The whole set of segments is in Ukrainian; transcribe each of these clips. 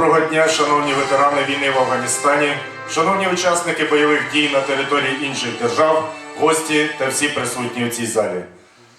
Доброго дня, шановні ветерани війни в Афганістані, шановні учасники бойових дій на території інших держав, гості та всі присутні у цій залі.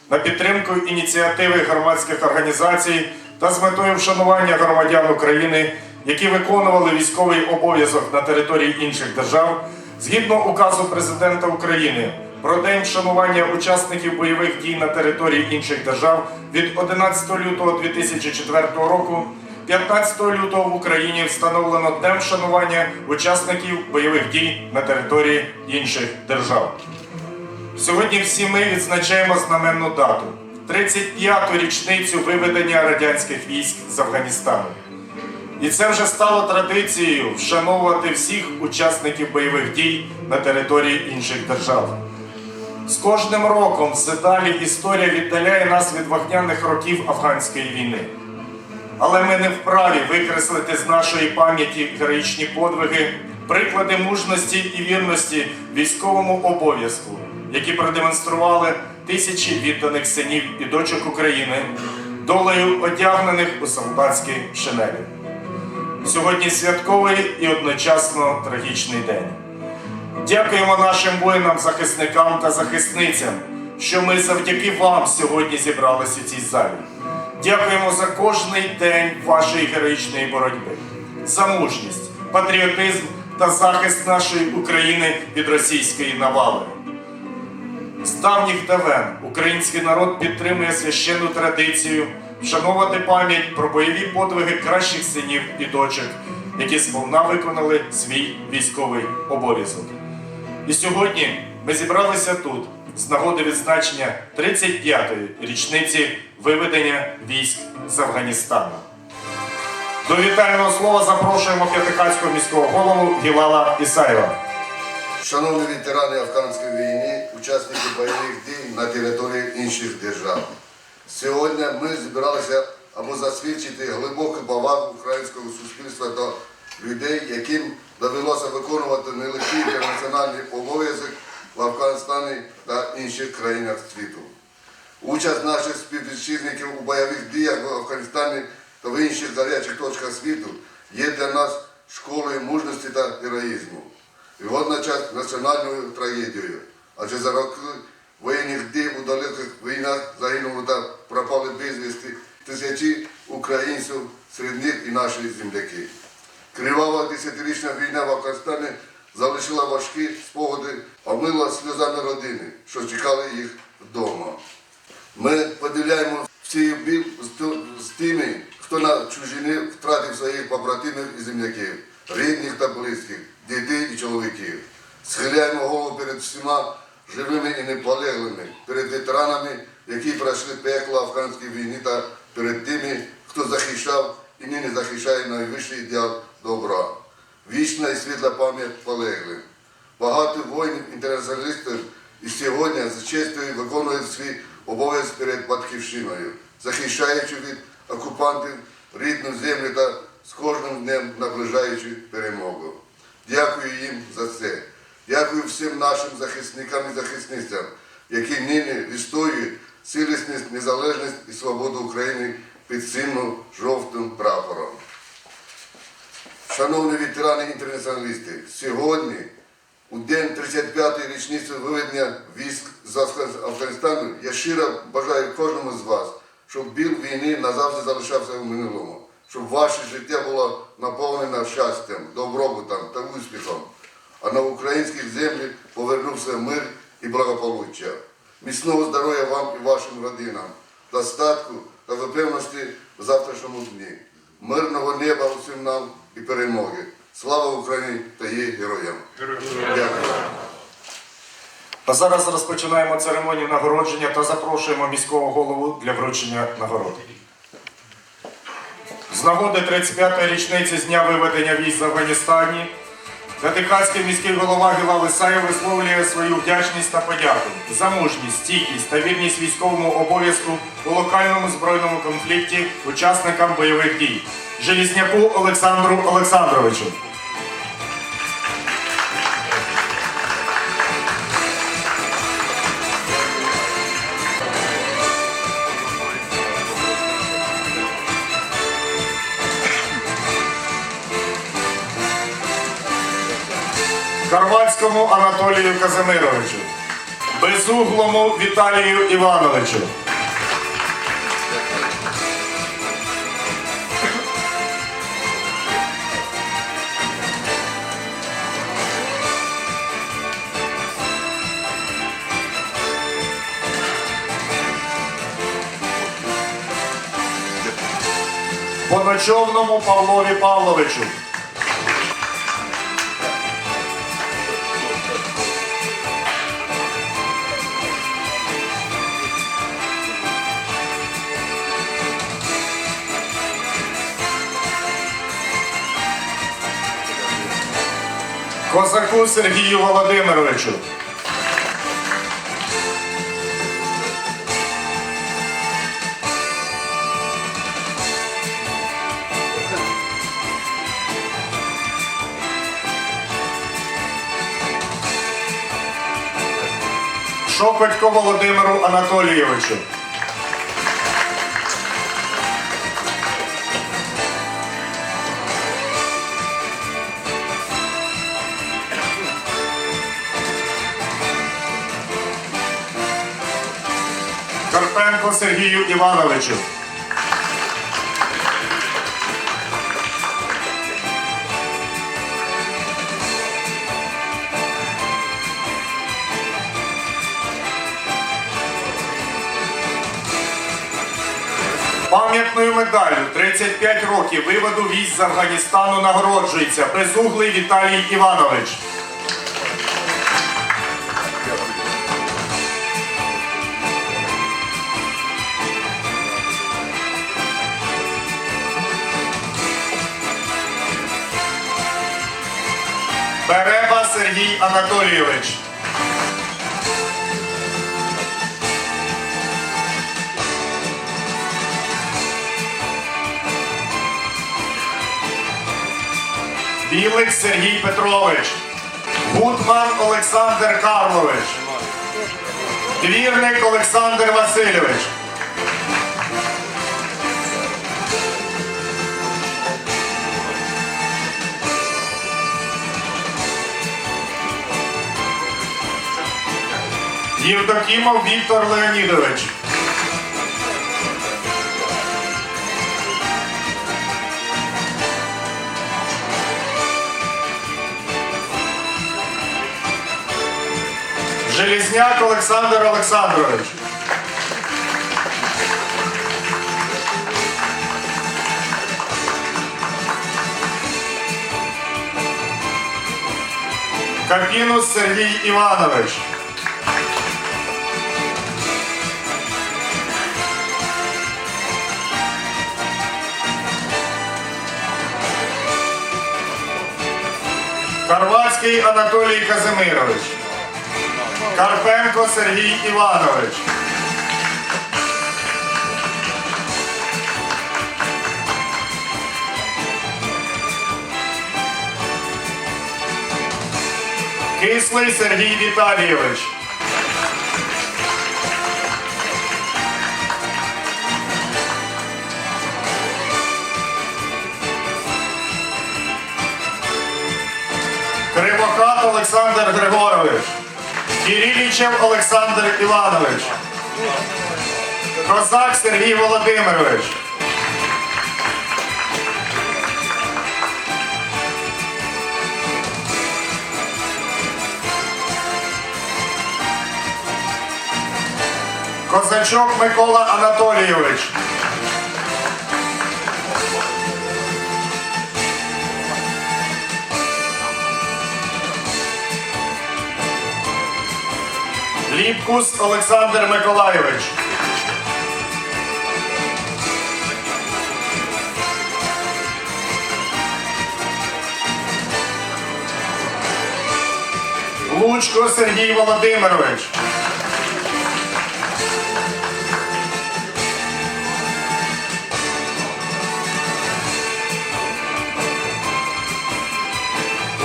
На підтримку ініціативи громадських організацій та з метою вшанування громадян України, які виконували військовий обов'язок на території інших держав, згідно указу президента України про день вшанування учасників бойових дій на території інших держав від 11 лютого 2004 року. 15 лютого в Україні встановлено Днем вшанування учасників бойових дій на території інших держав. Сьогодні всі ми відзначаємо знаменну дату 35-ту річницю виведення радянських військ з Афганістану. І це вже стало традицією вшановувати всіх учасників бойових дій на території інших держав. З кожним роком все далі історія віддаляє нас від вогняних років афганської війни. Але ми не вправі викреслити з нашої пам'яті героїчні подвиги, приклади мужності і вірності військовому обов'язку, які продемонстрували тисячі відданих синів і дочок України, долею одягнених у солдатські шинелі. Сьогодні святковий і одночасно трагічний день. Дякуємо нашим воїнам-захисникам та захисницям, що ми завдяки вам сьогодні зібралися у цій залі. Дякуємо за кожний день вашої героїчної боротьби, за мужність, патріотизм та захист нашої України від російської навали. З давніх давен український народ підтримує священну традицію вшановувати пам'ять про бойові подвиги кращих синів і дочок, які сповна виконали свій військовий обов'язок. І сьогодні ми зібралися тут з нагоди відзначення 35-ї річниці виведення військ з Афганістану. До вітального слова запрошуємо П'ятикацького міського голову Гілала Ісаєва. Шановні ветерани Афганської війни, учасники бойових дій на території інших держав. Сьогодні ми зібралися аби засвідчити глибоку повагу українського суспільства до людей, яким довелося виконувати нелегкий інтернаціональний обов'язок в Афганістані та інших країнах світу. Участь наших співвітчизників у бойових діях в Афганістані та в інших гарячих точках світу є для нас школою мужності та героїзму і водночас національною трагедією. Адже за роки воєнних дій у далеких війнах загинули та пропали безвісти тисячі українців, серед них і наші земляки. Кривава десятирічна війна в Афганістані залишила важкі спогади, омила сльозами родини, що чекали їх вдома. Ми поділяємо всі біль з тими, хто на чужині втратив своїх побратимів і земляків, рідних та близьких, дітей і чоловіків. Схиляємо голову перед всіма живими і неполеглими, перед ветеранами, які пройшли пекло афганської війни та перед тими, хто захищав і нині захищає найвищий ідеал добра. Вічна і світла пам'ять полеглим. Багато воїнів-інтернаціоналістів і сьогодні з честю виконують свій обов'язок перед батьківщиною, захищаючи від окупантів рідну землю та з кожним днем наближаючи перемогу. Дякую їм за це. Дякую всім нашим захисникам і захисницям, які нині відстоюють цілісність, незалежність і свободу України під синьо-жовтим прапором. Шановні ветерани-інтернаціоналісти, сьогодні, у день 35-ї річниці виведення військ з Афганістану, я щиро бажаю кожному з вас, щоб біль війни назавжди залишався в минулому, щоб ваше життя було наповнено щастям, добробутом та успіхом, а на українських землях повернувся мир і благополуччя. Міцного здоров'я вам і вашим родинам, достатку та впевненості в завтрашньому дні. Мирного неба усім нам і перемоги. Слава Україні та її героям. Дякую. А зараз розпочинаємо церемонію нагородження та запрошуємо міського голову для вручення нагород. З нагоди 35-ї річниці з дня виведення військ з Афганістані Ватиканський міський голова Гілал Ісаєв висловлює свою вдячність та подяку за мужність, стійкість та вірність військовому обов'язку у локальному збройному конфлікті учасникам бойових дій Желізняку Олександру Олександровичу. Карвацькому Анатолію Казимировичу, Безуглому Віталію Івановичу. Поночовному Павлові Павловичу, Козаку Сергію Володимировичу, Шокотько Володимиру Анатолійовичу, Карпенко Сергію Івановичу, Пам'ятною медаллю 35 років виводу військ з Афганістану нагороджується безуглий Віталій Іванович. Береба Сергій Анатолійович. Білик Сергій Петрович, Гутман Олександр Карлович, Двірник Олександр Васильович, Євдокімов Віктор Леонідович, Железняк Олександр Олександрович. Капінус Сергій Іванович. Карвацький Анатолій Казимирович. Карпенко Сергій Іванович. Кислий Сергій Віталійович. Кривохат Олександр Григорович. Кирилічев Олександр Іванович. Козак Сергій Володимирович. Козачок Микола Анатолійович. Ліпкус Олександр Миколайович. Лучко Сергій Володимирович.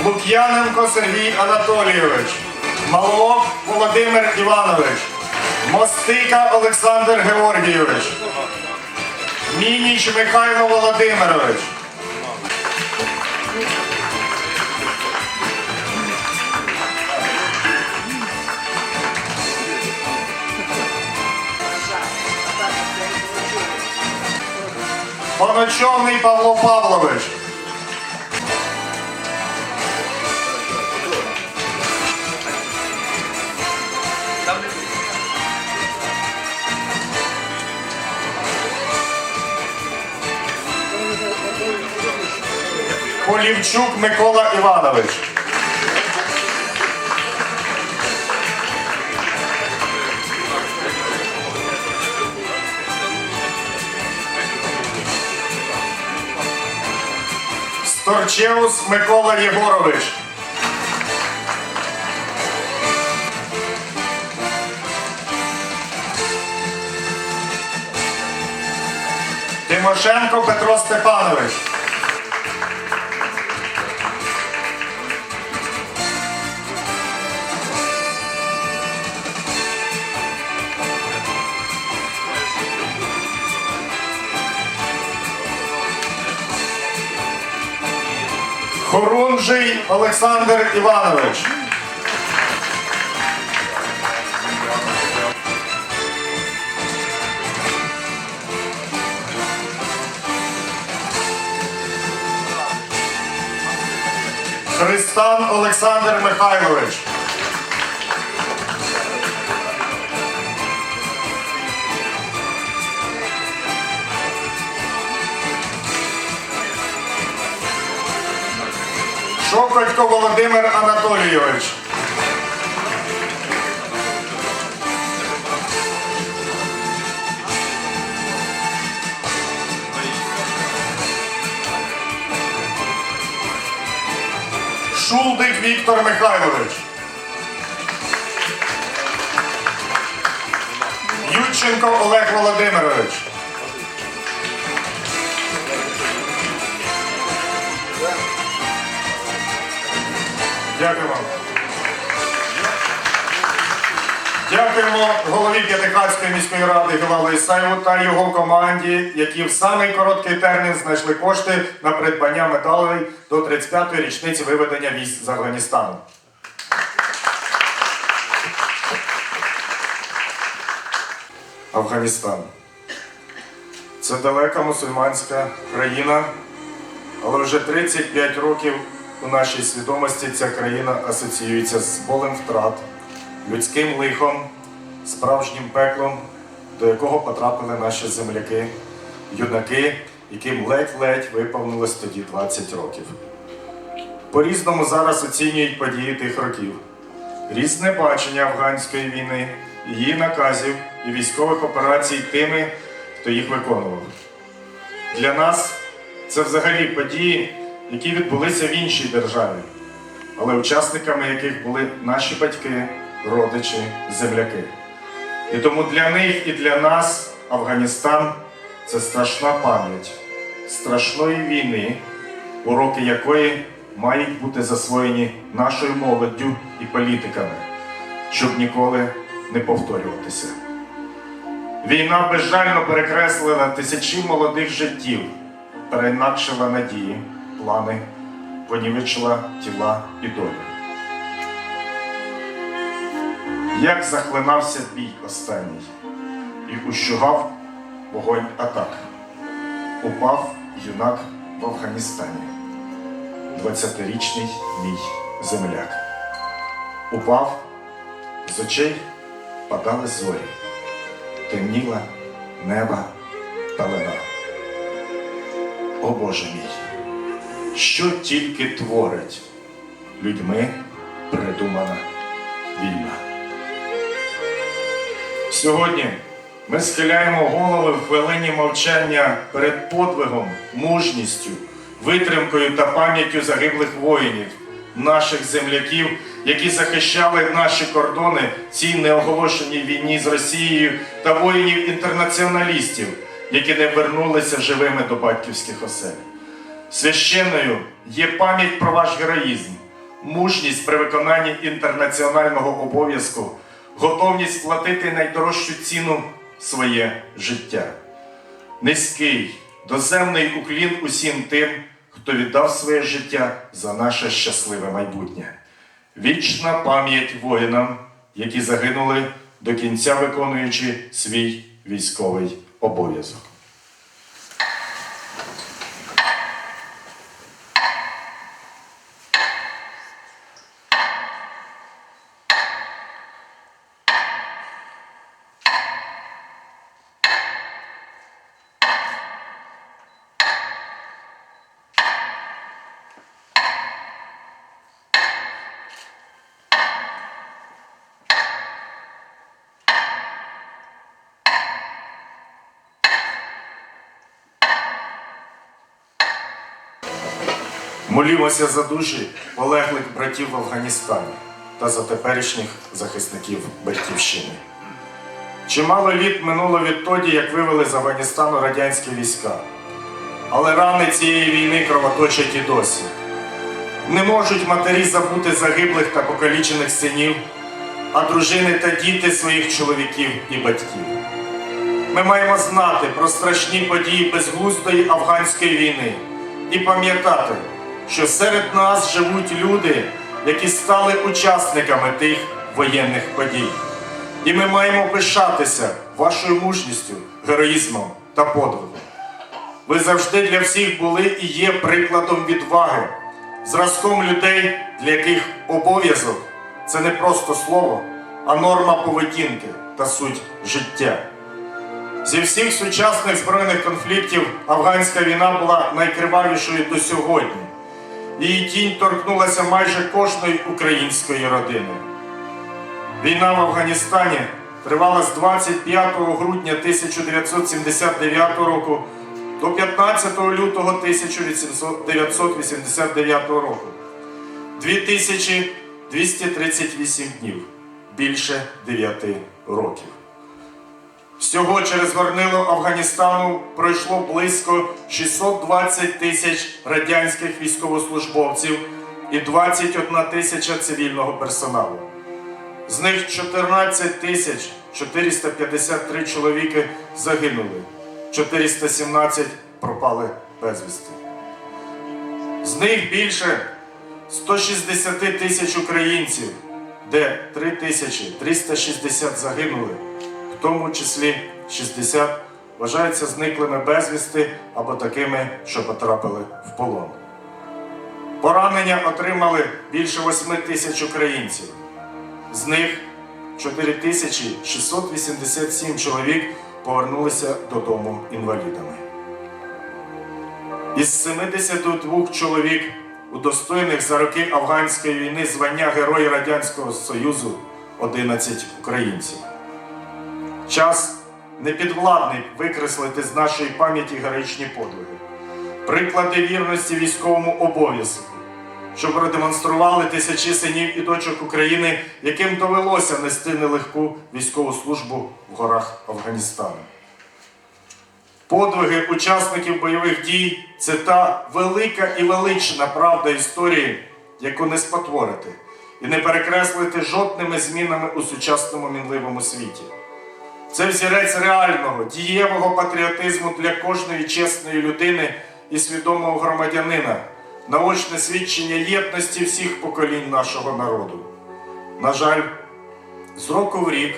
Лук'яненко Сергій Анатолійович. Малолок Володимир Іванович, Мостика Олександр Георгійович, Мініч Михайло Володимирович. Поночовний Павло Павлович. Полівчук Микола Іванович. Сторчеус Микола Єгорович. Тимошенко Петро Степанович. Хорунжий Олександр Іванович. Христан Олександр Михайлович. Володимир Анатолійович. Шулдик Віктор Михайлович. Юченко Олег Володимирович. Дякую вам. Дякуємо голові П'ятихатської міської ради Гілалу Ісаєву та його команді, які в самий короткий термін знайшли кошти на придбання медалей до 35-ї річниці виведення військ з Афганістану. Афганістан. Це далека мусульманська країна, але вже 35 років у нашій свідомості ця країна асоціюється з болем втрат, людським лихом, справжнім пеклом, до якого потрапили наші земляки, юнаки, яким ледь-ледь виповнилось тоді 20 років. По-різному зараз оцінюють події тих років. Різне бачення афганської війни, її наказів і військових операцій тими, хто їх виконував. Для нас це взагалі події, які відбулися в іншій державі, але учасниками яких були наші батьки, родичі, земляки. І тому для них і для нас Афганістан це страшна пам'ять страшної війни, уроки якої мають бути засвоєні нашою молоддю і політиками, щоб ніколи не повторюватися. Війна безжально перекреслила тисячі молодих життів, переінакшила надії, плани, понівечила тіла і долі. Як захлинався бій останній і ущугав вогонь атак. Упав юнак в Афганістані, 20-річний мій земляк. Упав, з очей падали зорі темніла неба пелена. О Боже мій, що тільки творить людьми придумана війна. Сьогодні ми схиляємо голови в хвилині мовчання перед подвигом, мужністю, витримкою та пам'яттю загиблих воїнів, наших земляків, які захищали наші кордони в цій неоголошеній війні з Росією та воїнів-інтернаціоналістів, які не вернулися живими до батьківських осель. Священною є пам'ять про ваш героїзм, мужність при виконанні інтернаціонального обов'язку, готовність платити найдорожчу ціну своє життя. Низький, доземний уклін усім тим, хто віддав своє життя за наше щасливе майбутнє. Вічна пам'ять воїнам, які загинули до кінця виконуючи свій військовий обов'язок. Молімося за душі полеглих братів в Афганістані та за теперішніх захисників Батьківщини. Чимало літ минуло відтоді, як вивели з Афганістану радянські війська. Але рани цієї війни кровоточать і досі. Не можуть матері забути загиблих та покалічених синів, а дружини та діти своїх чоловіків і батьків. Ми маємо знати про страшні події безглуздої афганської війни і пам'ятати, що серед нас живуть люди, які стали учасниками тих воєнних подій. І ми маємо пишатися вашою мужністю, героїзмом та подвигом. Ви завжди для всіх були і є прикладом відваги, зразком людей, для яких обов'язок це не просто слово, а норма поведінки та суть життя. Зі всіх сучасних збройних конфліктів афганська війна була найкривавішою до сьогодні. Її тінь торкнулася майже кожної української родини. Війна в Афганістані тривала з 25 грудня 1979 року до 15 лютого 1989 року. 2238 днів, більше 9 років. Всього через горнило Афганістану пройшло близько 620 тисяч радянських військовослужбовців і 21 тисяча цивільного персоналу. З них 14 тисяч 453 чоловіки загинули, 417 пропали безвісти. З них більше 160 тисяч українців, де 3 тисячі 360 загинули, в тому числі 60 вважаються зниклими безвісти або такими, що потрапили в полон. Поранення отримали більше 8 тисяч українців. З них 4687 чоловік повернулися додому інвалідами. Із 72 чоловік, удостоєних за роки афганської війни звання Герої Радянського Союзу 11 українців. Час непідвладний викреслити з нашої пам'яті героїчні подвиги, приклади вірності військовому обов'язку, що продемонстрували тисячі синів і дочок України, яким довелося нести нелегку військову службу в горах Афганістану. Подвиги учасників бойових дій це та велика і велична правда історії, яку не спотворити і не перекреслити жодними змінами у сучасному мінливому світі. Це взірець реального, дієвого патріотизму для кожної чесної людини і свідомого громадянина, наочне свідчення єдності всіх поколінь нашого народу. На жаль, з року в рік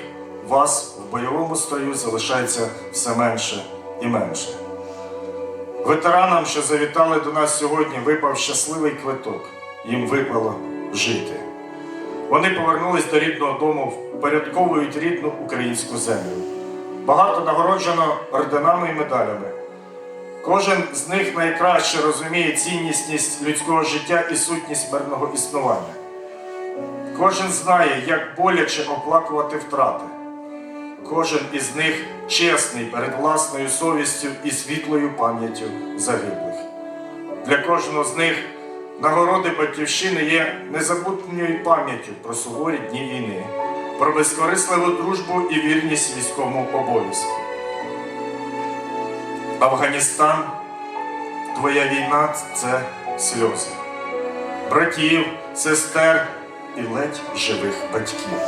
вас в бойовому строю залишається все менше і менше. Ветеранам, що завітали до нас сьогодні, випав щасливий квиток. Їм випало жити. Вони повернулись до рідного дому, впорядковують рідну українську землю. Багато нагороджено орденами і медалями. Кожен з них найкраще розуміє цінність людського життя і сутність мирного існування. Кожен знає, як боляче оплакувати втрати. Кожен із них чесний перед власною совістю і світлою пам'яттю загиблих. Для кожного з них нагороди Батьківщини є незабутньою пам'яттю про суворі дні війни, про безкорисливу дружбу і вірність військовому обов'язку. Афганістан, твоя війна це сльози, братів, сестер і ледь живих батьків,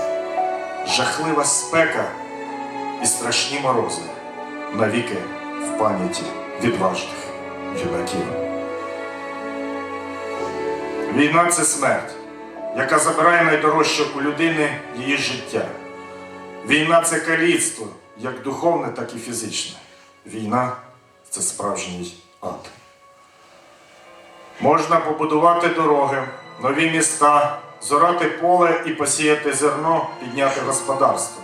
жахлива спека і страшні морози навіки в пам'яті відважних юнаків. Війна це смерть, яка забирає найдорожче у людини її життя. Війна це каліцтво, як духовне, так і фізичне. Війна це справжній ад. Можна побудувати дороги, нові міста, зорати поле і посіяти зерно, підняти господарство.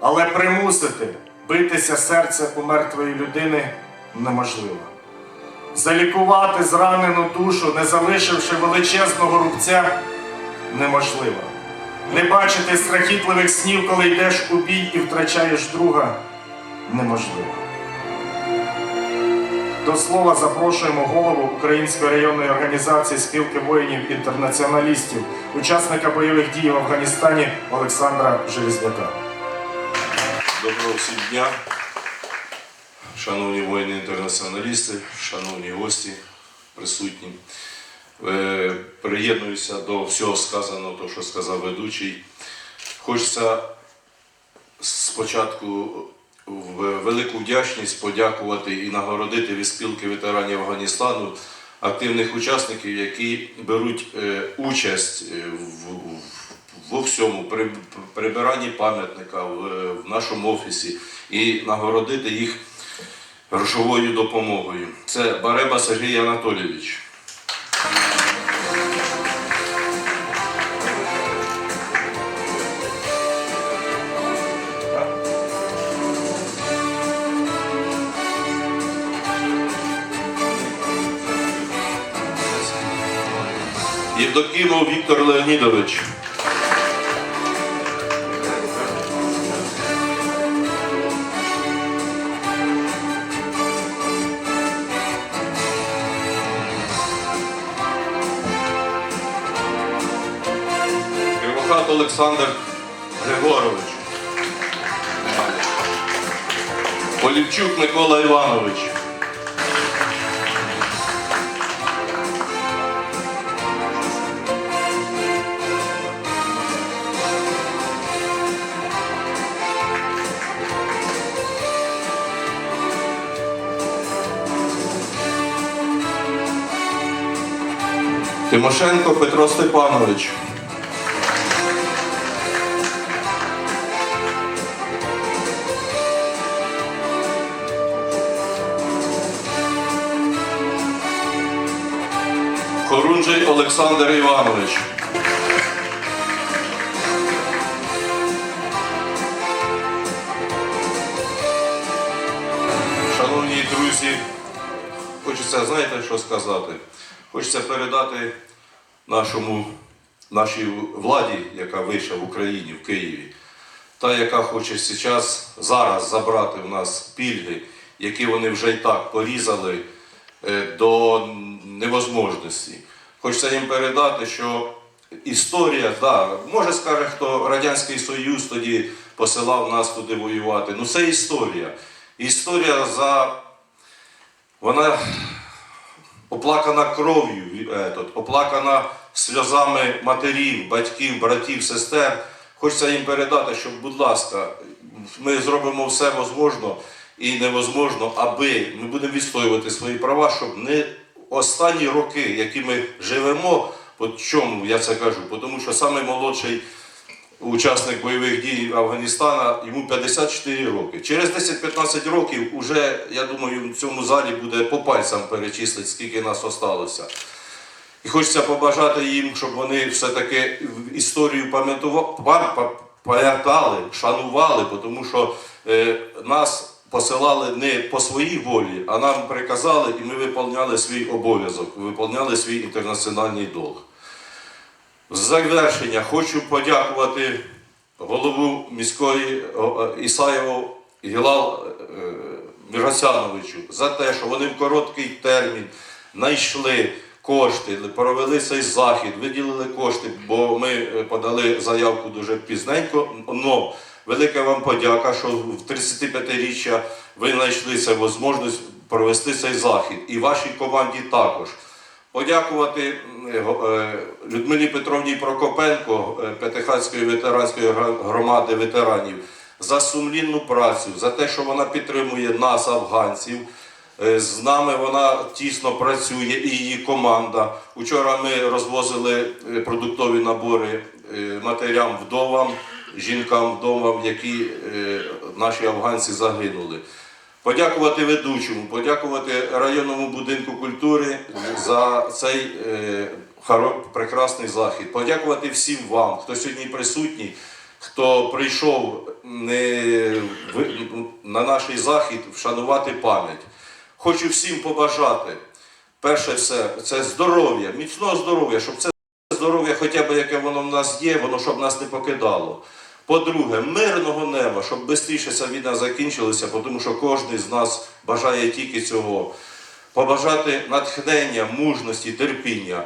Але примусити битися серце у мертвої людини неможливо. Залікувати зранену душу, не залишивши величезного рубця, неможливо. Не бачити страхітливих снів, коли йдеш у бій і втрачаєш друга, неможливо. До слова запрошуємо голову Української районної організації спілки воїнів-інтернаціоналістів, учасника бойових дій в Афганістані Олександра Железняка. Доброго всім дня, шановні воїни-інтернаціоналісти, шановні гості, присутні. Е, Приєднуюся до всього сказаного, того, що сказав ведучий. Хочеться спочатку велику вдячність подякувати і нагородити від спілки ветеранів Афганістану активних учасників, які беруть е, участь е, в- во всьому при прибиранні пам'ятника в, в нашому офісі і нагородити їх грошовою допомогою. Це Бареба Сергій Анатолійович. Євдокімов Віктор Леонідович. Олександр Григорович. Полівчук Микола Іванович. Тимошенко Петро Степанович. Хорунжий Олександр Іванович. Шановні друзі, хочеться, знаєте, що сказати? Хочеться передати нашому, нашій владі, яка вийшла в Україні, в Києві, та, яка хоче зараз, зараз забрати в нас пільги, які вони вже і так порізали е, до невозможності. Хочеться їм передати, що історія, да, може скаже, хто Радянський Союз тоді посилав нас туди воювати. Ну це історія. Історія за вона оплакана кров'ю, оплакана сльозами матерів, батьків, братів, сестер. Хочеться їм передати, щоб, будь ласка, ми зробимо все можливо і невозможно, аби ми будемо відстоювати свої права, щоб не останні роки, які ми живемо, по чому я це кажу? Тому що самий молодший учасник бойових дій Афганістана, йому 54 роки. Через 10-15 років уже, я думаю, в цьому залі буде по пальцям перечислити, скільки нас осталося. І хочеться побажати їм, щоб вони все-таки історію пам'ятали, шанували, тому що е, нас посилали не по своїй волі, а нам приказали, і ми виповняли свій обов'язок, виповняли свій інтернаціональний долг. З завершення хочу подякувати голову міської е, Ісаєву Гілал е, Міргасяновичу за те, що вони в короткий термін знайшли кошти, провели цей захід, виділили кошти, бо ми е, подали заявку дуже пізненько. Но велика вам подяка, що в 35-річчя ви знайшли це можливість провести цей захід. І вашій команді також. Подякувати е, е, Людмилі Петровні Прокопенко е, П'ятихатської ветеранської громади ветеранів за сумлінну працю, за те, що вона підтримує нас, афганців. З нами вона тісно працює і її команда. Учора ми розвозили продуктові набори матерям вдовам, жінкам вдовам, які е, наші афганці загинули. Подякувати ведучому, подякувати районному будинку культури за цей е, прекрасний захід. Подякувати всім вам, хто сьогодні присутній, хто прийшов на наш захід вшанувати пам'ять. Хочу всім побажати. Перше все, це здоров'я, міцного здоров'я, щоб це здоров'я, хоча б яке воно в нас є, воно щоб нас не покидало. По-друге, мирного неба, щоб швидше ця війна закінчилася, тому що кожен з нас бажає тільки цього. побажати натхнення, мужності, терпіння,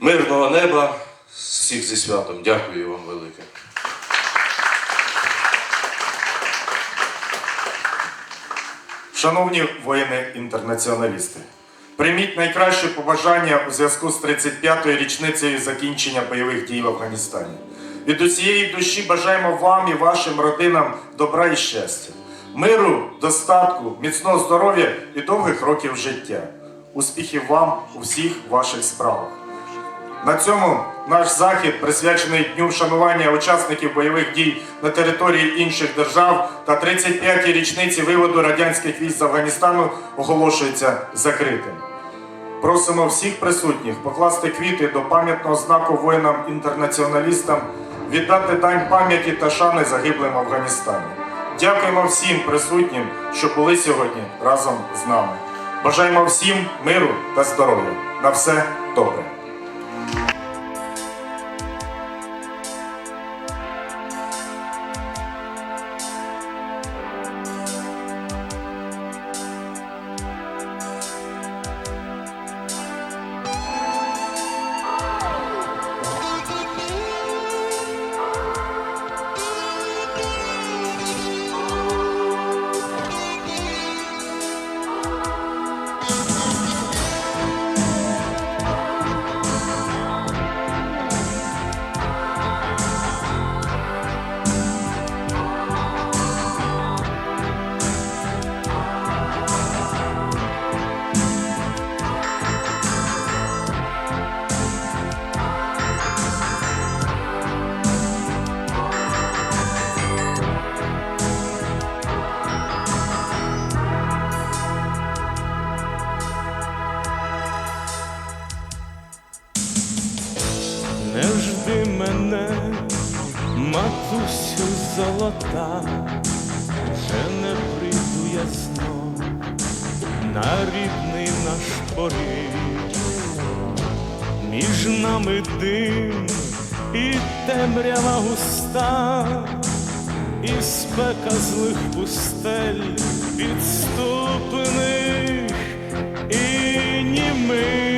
мирного неба всіх зі святом. Дякую вам велике. Шановні воїни-інтернаціоналісти, прийміть найкращі побажання у зв'язку з 35-ю річницею закінчення бойових дій в Афганістані. Від усієї душі бажаємо вам і вашим родинам добра і щастя, миру, достатку, міцного здоров'я і довгих років життя. Успіхів вам у всіх ваших справах. На цьому наш захід, присвячений дню вшанування учасників бойових дій на території інших держав та 35-й річниці виводу радянських військ з Афганістану, оголошується закритим. Просимо всіх присутніх покласти квіти до пам'ятного знаку воїнам-інтернаціоналістам, віддати дань пам'яті та шани загиблим в Афганістані. Дякуємо всім присутнім, що були сьогодні разом з нами. Бажаємо всім миру та здоров'я. На все добре. Густа, і спека злих пустель відступних і німих.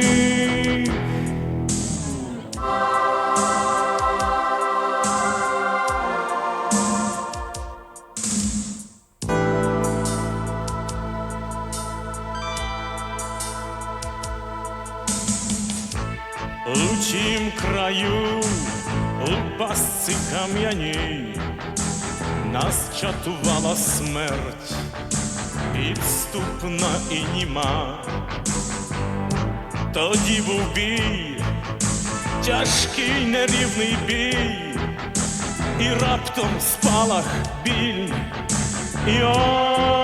Пастці кам'яній, нас чатувала смерть, підступна і німа. Тоді був бій, тяжкий нерівний бій, і раптом спалах біль, і о,